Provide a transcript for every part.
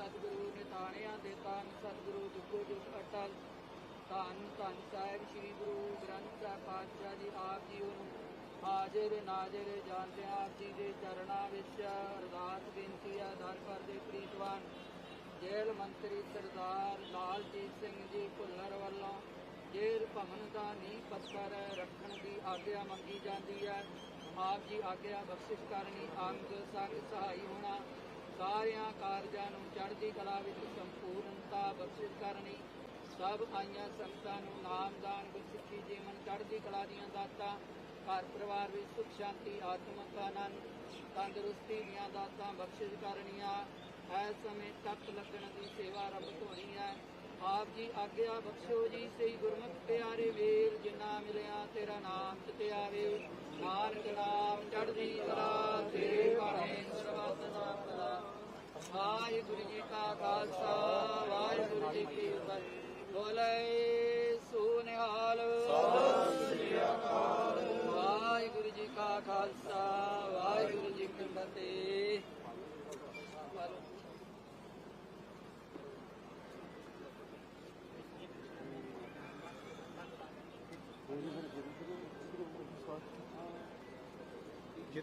ਸਤਿਗੁਰੂ ਨੇ ਨਿਤਾਣਿਆਂ ਦੇ ਤਾਨ ਸਤਿਗੁਰੂ ਜੁਗੋ ਜੁਗ ਅਟਲ ਧੰਨ ਧੰਨ ਸਾਹਿਬ ਸ੍ਰੀ ਗੁਰੂ ਗ੍ਰੰਥ ਸਾਹਿਬ ਪਾਤਸ਼ਾਹ ਜੀ, ਆਪ ਜੀ ਨੂੰ ਹਾਜ਼ਰ ਨਾਜ਼ਰ ਜਾਣਦੇ ਹਾਂ। ਆਪ ਜੀ ਦੇ ਚਰਨਾਂ ਵਿੱਚ ਅਰਦਾਸ ਬੇਨਤੀ ਹੈ ਦਰ ਪਰ ਦੇ ਪ੍ਰੀਤਵਾਨ ਜੇਲ੍ਹ ਮੰਤਰੀ ਸਰਦਾਰ ਲਾਲਜੀਤ ਸਿੰਘ ਜੀ ਭੁੱਲਰ ਵੱਲੋਂ ਜੇਲ੍ਹ ਭਵਨ ਦਾ ਨੀਂਹ ਪੱਥਰ ਰੱਖਣ ਦੀ ਆਗਿਆ ਮੰਗੀ ਜਾਂਦੀ ਹੈ। ਆਪ ਜੀ ਆਗਿਆ ਬਖਸ਼ਿਸ਼ ਕਰਨੀ, ਅੰਗ ਸੰਗ ਸਹਾਈ ਹੋਣਾ ਸਾਰਿਆਂ ਕਾਰਜਾਂ ਨੂੰ ਚੜ੍ਹਦੀ ਕਲਾ ਵਿੱਚ ਸੰਪੂਰਨਤਾ ਬਖਸ਼ਿਸ਼ ਕਰਨੀ, ਸਭ ਆਈਆਂ ਸੰਗਤਾਂ ਨੂੰ ਨਾਮਦਾਨ ਗੁਰਸਿੱਖੀ ਜੀਵਨ, ਚੜ੍ਹਦੀ ਕਲਾ ਦੀਆਂ ਦਾਤਾਂ, ਘਰ ਪਰਿਵਾਰ ਵਿੱਚ ਸੁਖ, ਸ਼ਾਂਤੀ, ਆਤਮਿਕ ਆਨੰਦ, ਤੰਦਰੁਸਤੀ ਦੀਆਂ ਦਾਤਾਂ ਬਖਸ਼ਿਸ਼ ਕਰਨੀਆਂ। ਐ ਸਮੇਂ ਤੱਕ ਲੱਗਣ ਦੀ ਸੇਵਾ ਰੱਬ ਧੋਣੀ ਹੈ। ਆਪ ਜੀ ਆਗਿਆ ਬਖਸ਼ੋ ਜੀ ਸਹੀ ਗੁਰਮੁਖ ਪਿਆਰੇ ਵੀਰ ਜਿਨ੍ਹਾਂ ਮਿਲਿਆ ਤੇਰਾ ਨਾਮ ਚਿਤੇ ਨਾਨਕ ਨਾਮ ਚੜ੍ਹਦੀ ਕਲਾ, ਤੇਰੇ ਬਾਣੇ ਸਰਬੱਤ ਦਾ। ਭਲਾ ਵਾਹਿਗੁਰੂ ਜੀ ਕਾ ਖਾਲਸਾ, ਵਾਹਿਗੁਰੂ ਜੀ ਕੀ ਫਤਿਹ। ਬੋਲੇ ਸੋ ਵਾਹਿਗੁਰੂ ਜੀ ਕਾ ਖਾਲਸਾ, ਵਾਹਿਗੁਰੂ ਜੀ ਕੀ ਫਤਿਹ।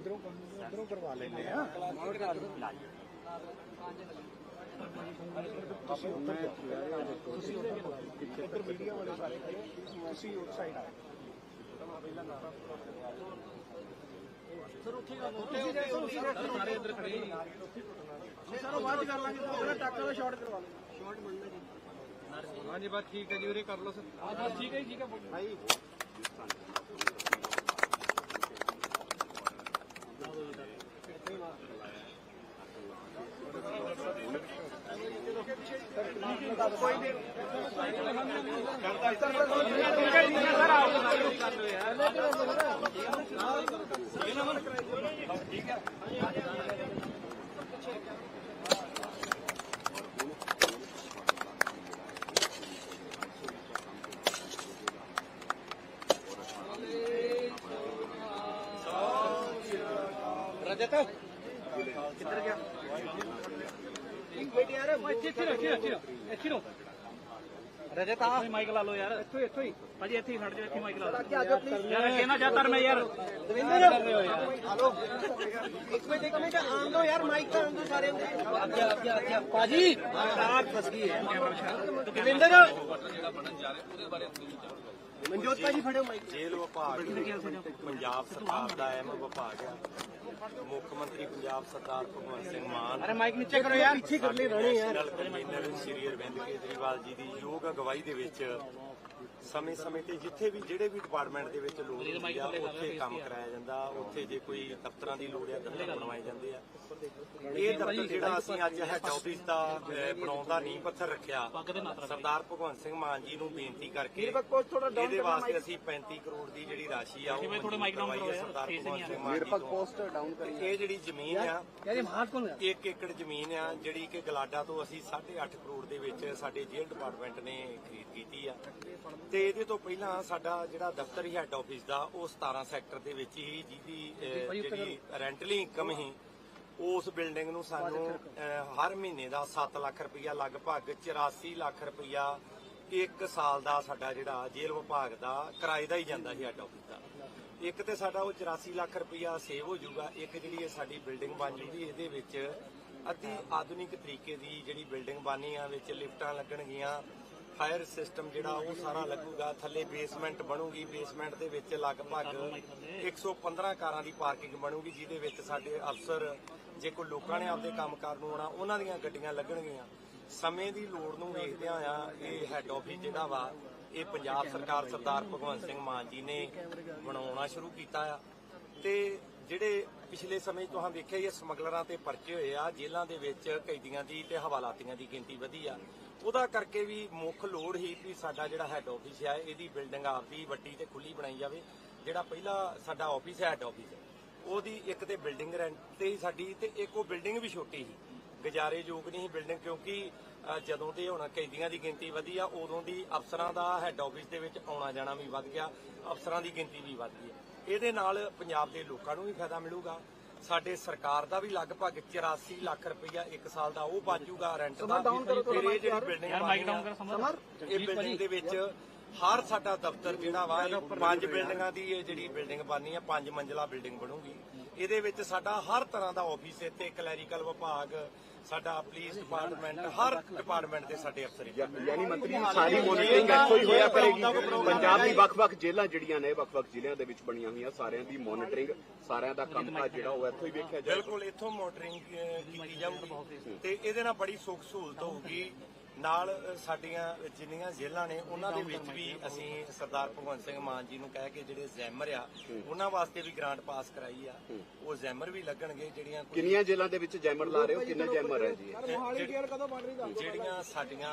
ਜਿੱਧਰੋਂ ਕੰਮ ਉਧਰੋਂ ਕਰਵਾ ਲੈਂਦੇ ਆ। ਤੁਸੀਂ ਉੱਧਰ ਜਾਓ। ਤੁਸੀਂ ਉੱਧਰ ਜਾਓ। ਉੱਧਰ ਮੀਡੀਆ ਵਾਲੇ ਸਾਰੇ ਖੜੇ ਹੋ। ਤੁਸੀਂ ਉਸ ਸਾਈਡ ਆ। ਸਾਰੇ ਇੱਧਰ ਖੜੇ ਸਰ ਬਾਅਦ ਕਰ ਲਾਂਗੇ। ਪਹਿਲਾਂ ਟੱਕਰ ਦਾ ਸ਼ਾਟ ਕਰਵਾ ਲਓ ਸ਼ਾਟ ਬਣਨਾ ਜੀ। ਹਾਂਜੀ ਬਸ ਠੀਕ ਹੈ ਜੀ ਉਰੇ ਕਰ ਲਓ ਸਰ। ਠੀਕ ਹੈ ਠੀਕ ਹੈ। ਭਾਈ ਠੀਕ ਹੈ ਕਿੱਧਰ ਗਿਆ ਇੱਕ ਮਿੰਟ ਯਾਰ ਇੱਥੇ ਇੱਥੇ ਇੱਥੇ ਇੱਥੇ ਇੱਥੇ ਰੋ ਆ ਮਾਈਕ ਲਾ ਲਓ ਯਾਰ। ਇੱਥੋਂ ਇੱਥੋਂ ਹੀ। ਭਾਜੀ ਇੱਥੇ ਹੀ ਖੜ ਜਾ ਇੱਥੇ ਮਾਈਕ ਲਾ ਲਓ। ਜਾਓ ਯਾਰ ਅੱਗੇ ਨਾ ਜਾ ਤਰ ਮੈਂ ਯਾਰ। ਦਵਿੰਦਰ ਹਲੋ। ਇੱਕ ਮਿੰਟ ਇੱਕ ਮਿੰਟ ਆਨ ਦੋ ਯਾਰ ਮਾਈਕ ਤਾਂ ਆਨ ਦੋ। ਸਾਰੇ ਅੱਗੇ ਅੱਗੇ ਅੱਗੇ। ਭਾਜੀ ਆਹ ਫਸ ਗਈ ਹੈ। ਦਵਿੰਦਰ। ਮਨਜੋਤ ਭਾਜੀ ਫੜਿਓ ਮਾਈਕ ਜੇਲ੍ਹ ਵਿਭਾਗ ਪੰਜਾਬ ਸਰਕਾਰ ਦਾ ਅਹਿਮ ਵਿਭਾਗ ਹੈ। ਮੁੱਖ ਮੰਤਰੀ ਪੰਜਾਬ ਸਰਦਾਰ ਭਗਵੰਤ ਸਿੰਘ ਮਾਨ। ਅਰੇ ਮਾਈਕ ਨੀਚੇ ਕਰੋ ਯਾਰ। ਪਿੱਛੇ ਕਰ ਲੈ ਰਾਣੀ ਯਾਰ। ਕਨਵੀਨਰ ਸ਼੍ਰੀ ਅਰਵਿੰਦ ਕੇਜਰੀਵਾਲ ਜੀ ਦੀ ਯੋਗ ਅਗਵਾਈ ਦੇ ਵਿੱਚ ਸਮੇਂ-ਸਮੇਂ ਤੇ ਜਿੱਥੇ ਵੀ ਜਿਹੜੇ ਵੀ ਡਿਪਾਰਟਮੈਂਟ ਦੇ ਵਿੱਚ ਲੋੜ ਹੁੰਦੀ ਆ ਉੱਥੇ ਕੰਮ ਕਰਾਇਆ ਜਾਂਦਾ ਉੱਥੇ ਜੇ ਕੋਈ ਦਫ਼ਤਰਾਂ ਦੀ ਲੋੜ ਆ ਦਫ਼ਤਰ ਬਣਵਾਏ ਜਾਂਦੇ ਆ। ਇਹ ਦਫ਼ਤਰ ਜਿਹੜਾ ਅਸੀਂ ਅੱਜ ਹੈਡ ਆਫਿਸ ਦਾ ਬਣਾਉਣ ਦਾ ਨੀਂਹ ਪੱਥਰ ਰੱਖਿਆ ਸਰਦਾਰ ਭਗਵੰਤ ਸਿੰਘ ਮਾਨ ਜੀ ਨੂੰ ਬੇਨਤੀ ਕਰਕੇ ਇਹਦੇ ਵਾਸਤੇ ਅਸੀਂ 35 ਕਰੋੜ ਦੀ ਜਿਹੜੀ ਰਾਸ਼ੀ ਆ ਉਹ ਸਰਦਾਰ ਭਗਵੰਤ ਸਿੰਘ ਮਾਨ ਜੀ ਇਹ ਜਿਹੜੀ ਜ਼ਮੀਨ ਆ ਕਹਿੰਦੇ ਮਾਸ ਕੋਲ ਇੱਕ ਏਕੜ ਜ਼ਮੀਨ ਆ ਜਿਹੜੀ ਕਿ ਗਲਾਡਾ ਤੋਂ ਅਸੀਂ 8.5 ਕਰੋੜ ਦੇ ਵਿੱਚ ਸਾਡੇ ਜੇਲ੍ਹ ਡਿਪਾਰਟਮੈਂਟ ਨੇ ਖਰੀਦ ਕੀਤੀ ਆ। ਤੇ ਇਹਦੇ ਤੋਂ ਪਹਿਲਾਂ ਸਾਡਾ ਜਿਹੜਾ ਦਫ਼ਤਰ ਹੀ ਹੈੱਡ ਆਫਿਸ ਦਾ ਉਹ 17 ਸੈਕਟਰ ਦੇ ਵਿੱਚ ਹੀ ਜਿਹਦੀ ਜਿਹੜੀ ਰੈਂਟਲੀ ਇਨਕਮ ਹੀ ਉਸ ਬਿਲਡਿੰਗ ਨੂੰ ਸਾਨੂੰ ਹਰ ਮਹੀਨੇ ਦਾ 7 ਲੱਖ ਰੁਪਈਆ ਲਗਭਗ 84 ਲੱਖ ਰੁਪਈਆ ਇੱਕ ਸਾਲ ਦਾ ਸਾਡਾ ਜਿਹੜਾ ਜੇਲ੍ਹ ਵਿਭਾਗ ਦਾ ਕਿਰਾਏ ਦਾ ਹੀ ਜਾਂਦਾ ਸੀ ਹੈੱਡ ਆਫਿਸ ਦਾ। ਇੱਕ ਤੇ ਸਾਡਾ ਉਹ 84 ਲੱਖ ਰੁਪਇਆ ਸੇਵ ਹੋ ਜਾਊਗਾ ਇੱਕ ਜਿਹੜੀ ਇਹ ਸਾਡੀ ਬਿਲਡਿੰਗ ਬਣ ਜੂਗੀ ਇਹਦੇ ਵਿੱਚ ਅਤੀ ਆਧੁਨਿਕ ਤਰੀਕੇ ਦੀ ਜਿਹੜੀ ਬਿਲਡਿੰਗ ਬਾਨੀ ਆ ਵਿੱਚ ਲਿਫਟਾਂ ਲੱਗਣਗੀਆਂ ਫਾਇਰ ਸਿਸਟਮ ਜਿਹੜਾ ਉਹ ਸਾਰਾ ਲੱਗੂਗਾ। ਥੱਲੇ ਬੇਸਮੈਂਟ ਬਣੂਗੀ। ਬੇਸਮੈਂਟ ਦੇ ਵਿੱਚ ਲਗਭਗ 115 ਕਾਰਾਂ ਦੀ ਪਾਰਕਿੰਗ ਬਣੂਗੀ, ਜਿਹਦੇ ਵਿੱਚ ਸਾਡੇ ਅਫਸਰ ਜੇ ਕੋਈ ਲੋਕਾਂ ਨੇ ਆਪਦੇ ਕੰਮਕਾਰ ਨੂੰ ਆਉਣਾ, ਉਹਨਾਂ ਦੀਆਂ ਗੱਡੀਆਂ ਲੱਗਣਗੀਆਂ। ਸਮੇਂ ਦੀ ਲੋੜ ਨੂੰ ਵੇਖਦਿਆਂ ਆ, ਇਹ ਹੈੱਡ ਆਫਿਸ ਜਿਹੜਾ ਵਾ, ਇਹ ਪੰਜਾਬ ਸਰਕਾਰ ਸਰਦਾਰ ਭਗਵੰਤ ਸਿੰਘ ਮਾਨ ਜੀ ਨੇ ਬਣਾਉਣਾ ਸ਼ੁਰੂ ਕੀਤਾ ਆ। ਤੇ ਜਿਹੜੇ ਪਿਛਲੇ ਸਮੇਂ 'ਚ ਤੁਸੀਂ ਵੇਖਿਆ ਹੀ ਸਮਗਲਰਾਂ ਤੇ ਪਰਚੇ ਹੋਏ ਆ, ਜੇਲ੍ਹਾਂ ਦੇ ਵਿੱਚ ਕੈਦੀਆਂ ਦੀ ਤੇ ਹਵਾਲਾਤੀਆਂ ਦੀ ਗਿਣਤੀ ਵਧੀ ਆ। ਉਹਦਾ ਕਰਕੇ ਵੀ ਮੁੱਖ ਲੋੜ ਹੀ ਵੀ ਸਾਡਾ ਜਿਹੜਾ ਹੈੱਡ ਆਫਿਸ ਹੈ ਇਹਦੀ ਬਿਲਡਿੰਗ ਆਪਦੀ ਵੱਡੀ ਤੇ ਖੁੱਲੀ ਬਣਾਈ ਜਾਵੇ, ਜਿਹੜਾ ਪਹਿਲਾ ਸਾਡਾ ਆਫਿਸ ਹੈ ਹੈੱਡ ਆਫਿਸ ਉਹਦੀ ਇੱਕ ਤੇ ਬਿਲਡਿੰਗ ਰੈਂਟ ਤੇ ਹੀ ਸਾਡੀ, ਤੇ ਇੱਕ ਉਹ ਬਿਲਡਿੰਗ ਵੀ ਛੋਟੀ ਸੀ। ਗੁਜ਼ਾਰੇ ਯੋਗ ਨਹੀਂ ਸੀ ਬਿਲਡਿੰਗ ਕਿਉਂਕਿ ਜਦੋਂ ਦੇ ਹੁਣ ਕੈਦੀਆਂ ਦੀ ਗਿਣਤੀ ਵਧੀ ਆ, ਉਦੋਂ ਦੀ ਅਫਸਰਾਂ ਦਾ ਹੈੱਡ ਆਫਿਸ ਦੇ ਵਿੱਚ ਆਉਣਾ ਜਾਣਾ ਵੀ ਵੱਧ ਗਿਆ, ਅਫਸਰਾਂ ਦੀ ਗਿਣਤੀ ਵੀ ਵੱਧ ਗਈ। ਹੈ। ਇਹਦੇ ਨਾਲ ਪੰਜਾਬ ਦੇ ਲੋਕਾਂ ਨੂੰ ਵੀ ਫਾਇਦਾ ਮਿਲੂਗਾ। ਸਾਡੇ ਸਰਕਾਰ ਦਾ ਵੀ ਲਗਭਗ 84 ਲੱਖ ਰੁਪਈਆ ਇੱਕ ਸਾਲ ਦਾ ਉਹ ਬਾਜੂਗਾ ਰੈਂਟ ਦਾ। ਫਿਰ ਇਹ ਜਿਹੜੀ ਬਿਲਡਿੰਗ ਇਹ ਬਿਲਡਿੰਗ ਦੇ ਵਿੱਚ ਹਰ ਸਾਡਾ ਦਫ਼ਤਰ ਜਿਹੜਾ ਵਾ ਇਹ ਪੰਜ ਬਿਲਡਿੰਗਾਂ ਦੀ ਇਹ ਜਿਹੜੀ ਬਿਲਡਿੰਗ ਬਣਨੀ ਆ ਪੰਜ ਮੰਜ਼ਲਾ ਬਿਲਡਿੰਗ ਬਣੂਗੀ। ਇਹਦੇ ਵਿੱਚ ਸਾਡਾ ਹਰ ਤਰ੍ਹਾਂ ਦਾ ਆਫਿਸ ਇੱਥੇ ਕਲੈਰੀਕਲ ਵਿਭਾਗ ਸਾਡਾ ਪੁਲਿਸ ਡਿਪਾਰਟਮੈਂਟ ਹਰ ਡਿਪਾਰਟਮੈਂਟ ਦੇ ਸਾਡੇ ਅਫਸਰ ਯਾਨੀ ਮੰਤਰੀ ਸਾਰੀ ਮੋਨੀਟਰਿੰਗ ਇੱਥੋਂ ਹੀ ਹੋਇਆ ਕਰੇਗੀ। ਪੰਜਾਬ ਦੀ ਵੱਖ-ਵੱਖ ਜੇਲ੍ਹਾਂ ਜਿਹੜੀਆਂ ਨੇ ਵੱਖ-ਵੱਖ ਜ਼ਿਲ੍ਹਿਆਂ ਦੇ ਵਿੱਚ ਬਣੀਆਂ ਹੋਈਆਂ ਸਾਰਿਆਂ ਦੀ ਮੋਨੀਟਰਿੰਗ ਸਾਰਿਆਂ ਦਾ ਕੰਮਕਾਜ ਜਿਹੜਾ ਉਹ ਇੱਥੋਂ ਹੀ ਵੇਖਿਆ ਜਾਏਗਾ ਬਿਲਕੁਲ ਇੱਥੋਂ ਮੋਟਰਿੰਗ ਕੀਤੀ ਜਾਊਗੀ। ਤੇ ਇਹਦੇ ਨਾਲ ਬੜੀ ਸੁੱਖ ਸਹੂਲਤ ਹੋਊਗੀ। ਨਾਲ ਸਾਡੀਆਂ ਜਿੰਨੀਆਂ ਜੇਲ੍ਹਾਂ ਨੇ ਉਹਨਾਂ ਦੇ ਵਿੱਚ ਵੀ ਅਸੀਂ ਸਰਦਾਰ ਭਗਵੰਤ ਸਿੰਘ ਮਾਨ ਜੀ ਨੂੰ ਕਹਿ ਕੇ ਜਿਹੜੇ ਜ਼ੈਮਰ ਆ ਉਹਨਾਂ ਵਾਸਤੇ ਵੀ ਗ੍ਰਾਂਟ ਪਾਸ ਕਰਾਈ ਆ। ਉਹ ਜ਼ੈਮਰ ਵੀ ਲੱਗਣਗੇ ਜਿਹੜੀਆਂ ਕਿੰਨੀਆਂ ਜੇਲ੍ਹਾਂ ਦੇ ਵਿੱਚ ਜੈਮਰ ਲਾ ਰਹੇ ਹੋ ਕਿੰਨੇ ਜੈਮਰ ਹੈ ਜੀ? ਜਿਹੜੀਆਂ ਸਾਡੀਆਂ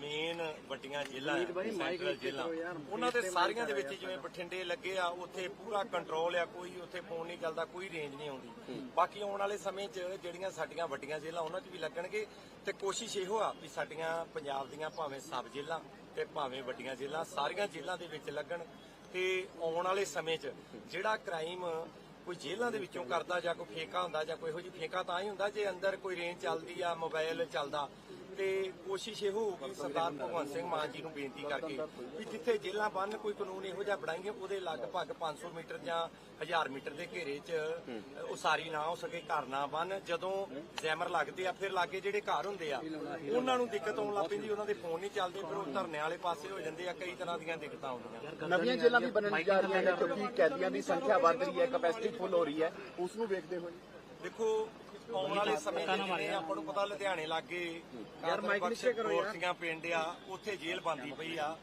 ਮੇਨ ਵੱਡੀਆਂ ਜ਼ਿਲ੍ਹਾ ਸੈਂਟਰਲ ਜ਼ਿਲ੍ਹਾ ਉਹਨਾਂ ਦੇ ਸਾਰੀਆਂ ਦੇ ਵਿੱਚ ਜਿਵੇਂ ਬਠਿੰਡੇ ਲੱਗੇ ਆ ਉੱਥੇ ਪੂਰਾ ਕੰਟਰੋਲ ਆ ਕੋਈ ਉੱਥੇ ਫੋਨ ਨਹੀਂ ਚੱਲਦਾ ਕੋਈ ਰੇਂਜ ਨਹੀਂ ਆਉਂਦੀ। ਬਾਕੀ ਆਉਣ ਵਾਲੇ ਸਮੇਂ 'ਚ ਜਿਹੜੀਆਂ ਸਾਡੀਆਂ ਵੱਡੀਆਂ ਜ਼ਿਲ੍ਹਾ ਉਹਨਾਂ 'ਚ ਵੀ ਲੱਗਣਗੇ ਤੇ ਕੋਸ਼ਿਸ਼ ਇਹੋ ਆ ਵੀ ਸਾਡੀਆਂ ਪੰਜਾਬ ਦੀਆਂ ਭਾਵੇਂ ਸਬ ਜ਼ਿਲ੍ਹਾ ਤੇ ਭਾਵੇਂ ਵੱਡੀਆਂ ਜ਼ਿਲ੍ਹਾ, ਸਾਰੀਆਂ ਜ਼ਿਲ੍ਹਾ ਦੇ ਵਿੱਚ ਲੱਗਣ ਤੇ ਆਉਣ ਵਾਲੇ ਸਮੇਂ 'ਚ ਜਿਹੜਾ ਕ੍ਰਾਈਮ ਕੋਈ ਜੇਲ੍ਹਾਂ ਦੇ ਵਿੱਚੋਂ ਕਰਦਾ ਜਾਂ ਕੋਈ ਫੇਕਾ ਹੁੰਦਾ ਜਾਂ ਕੋਈ ਇਹੋ ਜਿਹੀ ਫੇਕਾ ਤਾਂ ਹੀ ਹੁੰਦਾ ਜੇ ਅੰਦਰ ਕੋਈ ਰੇਂਜ ਚੱਲਦੀ ਆ ਮੋਬਾਈਲ ਚੱਲਦਾ ਤੇ ਕੋਸ਼ਿਸ਼ ਇਹ ਹੋਊਗੀ ਸਰਦਾਰ ਭਗਵੰਤ ਸਿੰਘ ਮਾਨ ਜੀ ਨੂੰ ਬੇਨਤੀ ਕਰਕੇ ਵੀ ਜਿੱਥੇ ਜੇਲ੍ਹਾਂ ਬੰਨ ਕੋਈ ਕਾਨੂੰਨ ਇਹੋ ਜਿਹਾ ਬਣਾਏਗੇ ਉਹਦੇ ਲਗਭਗ 500 ਮੀਟਰ ਜਾਂ 1000 ਮੀਟਰ ਦੇ ਘੇਰੇ 'ਚ ਉਸਾਰੀ ਨਾ ਹੋ ਸਕੇ ਘਰ ਨਾ ਬੰਨ ਜਦੋਂ ਜ਼ੈਮਰ ਲੱਗਦੇ ਆ ਫਿਰ ਲਾਗੇ ਜਿਹੜੇ ਘਰ ਹੁੰਦੇ ਆ ਉਹਨਾਂ ਨੂੰ ਦਿੱਕਤ ਆਉਣ ਲੱਗ ਪੈਂਦੀ ਉਹਨਾਂ ਦੇ ਫੋਨ ਨਹੀਂ ਚੱਲਦੇ ਫਿਰ ਉਹ ਧਰਨੇ ਵਾਲੇ ਪਾਸੇ ਹੋ ਜਾਂਦੇ ਆ ਕਈ ਤਰ੍ਹਾਂ ਦੀਆਂ ਦਿੱਕਤਾਂ ਆਉਂਦੀਆਂ। ਨਵੀਆਂ ਜੇਲ੍ਹਾਂ ਵੀ ਬਣਨ ਜਾ ਰਹੀਆਂ ਨੇ ਕਿਉਂਕਿ ਕੈਦੀਆਂ ਦੀ ਸੰਖਿਆ ਵੱਧ ਰਹੀ ਹੈ ਕੈਪੈਸਿਟੀ ਫੁੱਲ ਹੋ ਰਹੀ ਹੈ ਉਸ ਨੂੰ ਵੇਖਦੇ ਹੋਏ। ਦੇਖੋ ਆਉਣ ਵਾਲੇ ਸਮੇਂ 'ਚ ਜਿਵੇਂ ਆਪਾਂ ਨੂੰ ਪਤਾ ਲੁਧਿਆਣੇ ਲਾਗੇ ਯਾਰ ਮਾਈਕ ਨਿਸ਼ਚੈ ਕਰੋ ਯਾਰ। ਪਿੰਡ ਆ ਉੱਥੇ ਜੇਲ੍ਹ ਬੰਦੀ ਪਈ ਆ।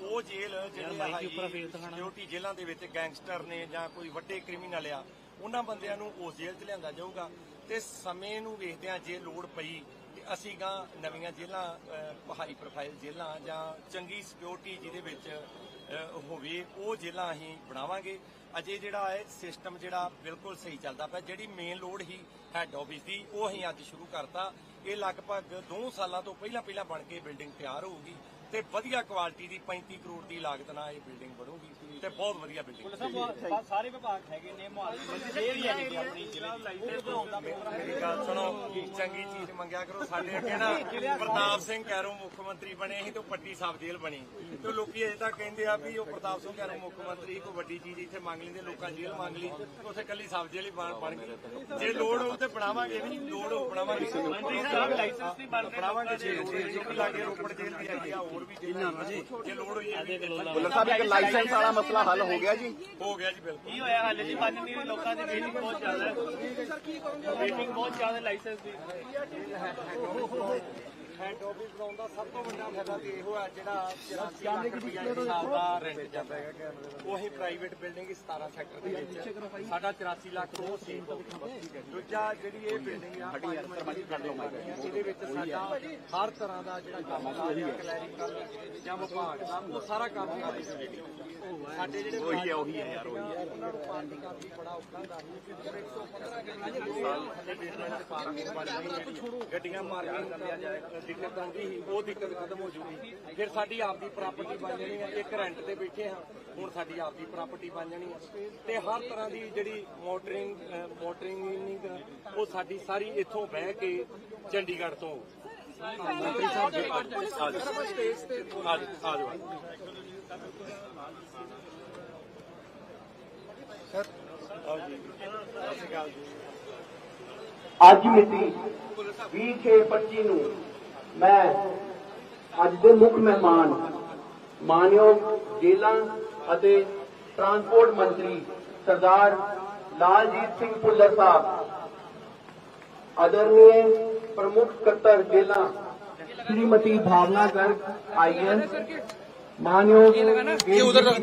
ਉਹ ਜੇਲ੍ਹ ਜਿਹੜੇ ਆ ਸਿਕਿਉਰਿਟੀ ਜੇਲ੍ਹਾਂ ਦੇ ਵਿੱਚ ਗੈਂਗਸਟਰ ਨੇ ਜਾਂ ਕੋਈ ਵੱਡੇ ਕ੍ਰਿਮੀਨਲ ਆ ਉਹਨਾਂ ਬੰਦਿਆਂ ਨੂੰ ਉਸ ਜੇਲ੍ਹ 'ਚ ਲਿਆਂਦਾ ਜਾਊਗਾ। ਤੇ ਸਮੇਂ ਨੂੰ ਵੇਖਦਿਆਂ ਜੇ ਲੋੜ ਪਈ ਤੇ ਅਸੀਂ ਗਾਂ ਨਵੀਆਂ ਜੇਲ੍ਹਾਂ ਹਾਈ ਪ੍ਰੋਫਾਈਲ ਜੇਲ੍ਹਾਂ ਜਾਂ ਚੰਗੀ ਸਿਕਿਉਰਿਟੀ ਜਿਹਦੇ ਵਿੱਚ ਹੋਵੇ ਉਹ ਜੇਲ੍ਹਾਂ ਅਸੀਂ ਬਣਾਵਾਂਗੇ। ਅਜੇ ਜਿਹੜਾ ਹੈ ਸਿਸਟਮ ਜਿਹੜਾ ਬਿਲਕੁਲ ਸਹੀ ਚੱਲਦਾ ਪਿਆ ਜਿਹੜੀ ਮੇਨ ਲੋਡ ਹੀ ਹੈੱਡ ਆਫਿਸ ਦੀ ਉਹ ਅਸੀਂ ਅੱਜ ਸ਼ੁਰੂ ਕਰਤਾ। ਇਹ ਲਗਭਗ 2 ਸਾਲਾਂ ਤੋਂ ਪਹਿਲਾਂ ਪਹਿਲਾਂ ਬਣ ਕੇ ਬਿਲਡਿੰਗ ਤਿਆਰ ਹੋਊਗੀ ਤੇ ਵਧੀਆ ਕੁਆਲਿਟੀ ਦੀ 35 ਕਰੋੜ ਦੀ ਲਾਗਤ ਨਾਲ ਇਹ ਬਿਲਡਿੰਗ ਬਣੂਗੀ ਤੇ ਬਹੁਤ ਵਧੀਆ ਬਿਲਡਿੰਗ ਸਾਰੇ ਵਿਭਾਗ ਹੈਗੇ ਨੇ ਮੁਹਾਲੀ ਜੇਲ੍ਹ ਹੀ ਹੈਗੀ ਆਪਣੀ ਜ਼ਿਲ੍ਹੇ ਮੇਰੀ ਗੱਲ ਸੁਣੋ ਚੰਗੀ ਚੀਜ਼ ਮੰਗਿਆ ਕਰੋ। ਸਾਡੇ ਅੱਗੇ ਨਾ ਪ੍ਰਤਾਪ ਸਿੰਘ ਕੈਰੋ ਮੁੱਖ ਮੰਤਰੀ ਬਣੇ ਸੀ ਤੇ ਉਹ ਪੱਟੀ ਸਬ ਜੇਲ੍ਹ ਬਣੀ। ਤੇ ਲੋਕੀ ਅਜੇ ਤੱਕ ਕਹਿੰਦੇ ਆ ਵੀ ਉਹ ਪ੍ਰਤਾਪ ਸਿੰਘ ਕੈਰੋ ਮੁੱਖ ਮੰਤਰੀ ਕੋਈ ਵੱਡੀ ਚੀਜ਼ ਇੱਥੇ ਮੰਗ ਲੈਂਦੇ ਲੋਕਾਂ ਜੇਲ੍ਹ ਮੰਗ ਲਈ ਉੱਥੇ ਕੱਲੀ ਸਬ ਜੇਲ੍ਹ ਹੀ ਬਣ ਬਣ ਗਈ। ਜੇ ਲੋੜ ਹੋਊ ਤੇ ਬਣਾਵਾਂਗੇ ਵੀ ਲੋੜ ਹੋਊ ਬਣਾਵਾਂਗੇ। ਮੰਤਰੀ ਸਾਹਿਬ ਲਾਇਸੈਂਸ ਨਹੀਂ ਬਣਦੇ ਬਣਾਵਾਂਗੇ ਜੇ ਇੱਕ ਲਾਗੇ ਰੋਪੜ ਜੇਲ੍ਹ ਵੀ ਹੈਗੀ ਆ ਹੋਰ ਵੀ ਜੇਲ੍ਹਾਂ ਜੇ ਲੋੜ ਹੋਈ ਵੀ ਬੁੱਲਰ ਸਾਹਿਬ ਇੱਕ ਲਾਇਸੈਂਸ ਵਾਲਾ ਮਸਲਾ ਹੱਲ ਹੋ ਗਿਆ ਜੀ। ਹੋ ਗਿਆ ਜੀ ਬਿਲਕੁਲ। ਕੀ ਹੋਇਆ? ਹਾਲੇ ਜੀ ਪੰਜ ਨਹੀਂ ਲੋਕਾਂ ਦੀ ਵੇਟਿੰਗ ਬਹੁਤ ਜ਼ਿਆਦਾ ਹੈ। ਵੇਟਿੰਗ ਬਹੁਤ ਜ਼ਿਆਦਾ ਲਾਇਸੈਂਸ ਦੀ। ਹੈਡ ਆਫਿਸ ਬਣਾਉਣ ਦਾ ਸਭ ਤੋਂ ਵੱਡਾ ਫਾਇਦਾ ਤੇ ਇਹੋ ਹੈ ਜਿਹੜਾ 84 ਲੱਖ ਰੁਪਇਆ ਇੱਕ ਸਾਲ ਦਾ ਰੈਂਟ ਜਾਂਦਾ ਹੈ ਉਹ ਪ੍ਰਾਈਵੇਟ ਬਿਲਡਿੰਗ 17 ਸੈਕਟਰ ਦੇ ਵਿੱਚ ਸਾਡਾ 84 ਲੱਖ ਉਹ ਸੀ ਦੂਜਾ ਜਿਹੜੀ ਇਹ ਬਿਲਡਿੰਗ ਆ ਇਹਦੇ ਵਿੱਚ ਸਾਡਾ ਹਰ ਤਰ੍ਹਾਂ ਦਾ ਜਿਹੜਾ ਕੰਮ ਕਲੈਰੀਕਲ ਜਾਂ ਵਿਭਾਗ ਦਾ ਉਹ ਸਾਰਾ ਕੰਮ facility ਹੋਊਗੀ। ਸਾਡੇ ਜਿਹੜੇ ਉਹੀ ਹੈ ਉਹੀ ਹੈ ਯਾਰ ਉਹੀ ਹੈ ਉਹਨਾਂ ਨੂੰ ਪਾਰਕਿੰਗ ਕਰਨੀ ਬੜਾ ਔਖਾ ਹੁੰਦਾ ਸੀ ਫਿਰ 115 ਕਿਲੋਮੀਟਰ ਦੇ ਸਾਲ ਥੱਲੇ ਬੇਸਮੈਂਟ ਤੇ ਪਾਰਕਿੰਗ ਬਣ ਗਈ ਗੱਡੀਆਂ ਪਾਰਕਿੰਗ ਕਰਨ ਦੀ ਦਿੱਕਤ ਆਉਂਦੀ ਸੀ ਉਹ ਦਿੱਕਤ ਖਤਮ ਹੋ ਜੂਗੀ ਫਿਰ ਸਾਡੀ ਆਪਦੀ ਪ੍ਰਾਪਰਟੀ ਬਣ ਜਾਣੀ ਹੈ ਇੱਕ ਰੈਂਟ ਤੇ ਬੈਠੇ ਹਾਂ ਹੁਣ ਸਾਡੀ ਆਪਦੀ ਪ੍ਰਾਪਰਟੀ ਬਣ ਜਾਣੀ ਹੈ ਤੇ ਹਰ ਤਰ੍ਹਾਂ ਦੀ ਜਿਹੜੀ ਮੋਟਰਿੰਗ ਮੋਟਰਿੰਗ ਉਹ ਸਾਡੀ ਸਾਰੀ ਇੱਥੋਂ ਬਹਿ ਕੇ ਚੰਡੀਗੜ੍ਹ ਤੋਂ ਮੰਤਰੀ ਸਾਹਿਬ ਜੀ ਆ ਜਾਓ ਅੱਜ ਮਿਤੀ 2625 ਨੂੰ ਮੈਂ ਅੱਜ ਦੇ ਮੁੱਖ ਮਹਿਮਾਨ, ਮਾਨਯੋਗ ਜੇਲਾਂ ਅਤੇ ਟਰਾਂਸਪੋਰਟ ਮੰਤਰੀ ਸਰਦਾਰ ਲਾਲਜੀਤ ਸਿੰਘ ਪੁੱਲਰ ਸਾਹਿਬ, ਆਦਰਨੀਏ ਪ੍ਰਮੁੱਖ ਕਤਰ ਜੇਲਾਂ, ਸ਼੍ਰੀਮਤੀ ਭਾਵਨਾ ਗਰਗ ਆਈਐਸ मानयोग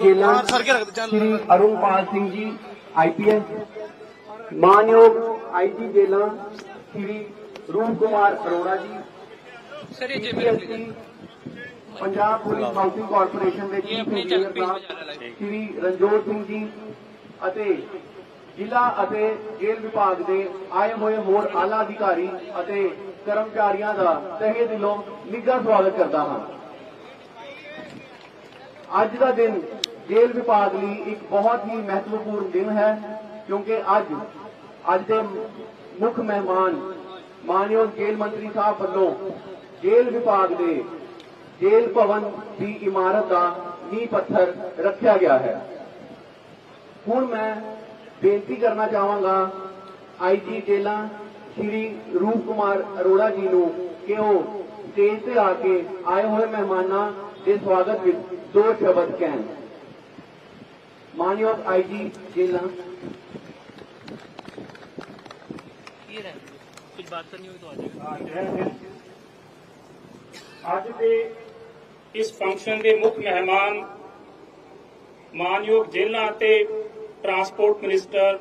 जिला श्री अरुण पाल सिंह जी आईपीएस मानयोग आईजी जिला Shri Roop Kumar Arora ji CPSC Punjab police housing corporation ਦੇ ਚੀਫ ਇੰਜੀਨੀਅਰ ਸਾਹਿਬ ਸ਼੍ਰੀ ਰਣਜੋਤ ਸਿੰਘ ਜੀ ਅਤੇ ਜ਼ਿਲ੍ਹਾ ਅਤੇ ਜੇਲ੍ਹ ਵਿਭਾਗ ਦੇ ਆਏ ਹੋਏ ਹੋਰ ਆਲਾ ਅਧਿਕਾਰੀ ਅਤੇ ਕਰਮਚਾਰੀਆਂ ਦਾ ਤਹਿ ਦਿਲੋਂ ਨਿੱਘਾ ਸਵਾਗਤ ਕਰਦਾ ਹਾਂ ਅੱਜ ਦਾ ਦਿਨ ਜੇਲ੍ਹ ਵਿਭਾਗ ਲਈ ਇੱਕ ਬਹੁਤ ਹੀ ਮਹੱਤਵਪੂਰਨ ਦਿਨ ਹੈ, ਕਿਉਂਕਿ ਅੱਜ ਅੱਜ ਦੇ ਮੁੱਖ ਮਹਿਮਾਨ ਮਾਨਯੋਗ ਜੇਲ੍ਹ ਮੰਤਰੀ ਸਾਹਿਬ ਵੱਲੋਂ ਜੇਲ੍ਹ ਵਿਭਾਗ ਦੇ ਜੇਲ੍ਹ ਭਵਨ ਦੀ ਇਮਾਰਤ ਦਾ ਨੀਂਹ ਪੱਥਰ ਰੱਖਿਆ ਗਿਆ ਹੈ। ਹੁਣ ਮੈਂ ਬੇਨਤੀ ਕਰਨਾ ਚਾਹਾਂਗਾ ਆਈਜੀ ਜੇਲਾਂ ਸ਼੍ਰੀ ਰੂਪ ਕੁਮਾਰ ਅਰੋੜਾ ਜੀ ਨੂੰ ਕਿ ਉਹ ਸਟੇਜ ਤੇ ਆ ਕੇ ਆਏ ਹੋਏ ਮਹਿਮਾਨਾਂ ਇਸ ਸਵਾਗਤ ਵਿੱਚ ਦੋ ਸ਼ਬਦ ਕਹਿਣ। ਮਾਨਯੋਗ ਆਈਜੀ ਜੇਲਾ ਅੱਜ ਦੇ ਇਸ ਫੰਕਸ਼ਨ ਦੇ ਮੁੱਖ ਮਹਿਮਾਨ ਮਾਨਯੋਗ ਜੇਲਾ ਅਤੇ ਟਰਾਂਸਪੋਰਟ ਮਿਨਿਸਟਰ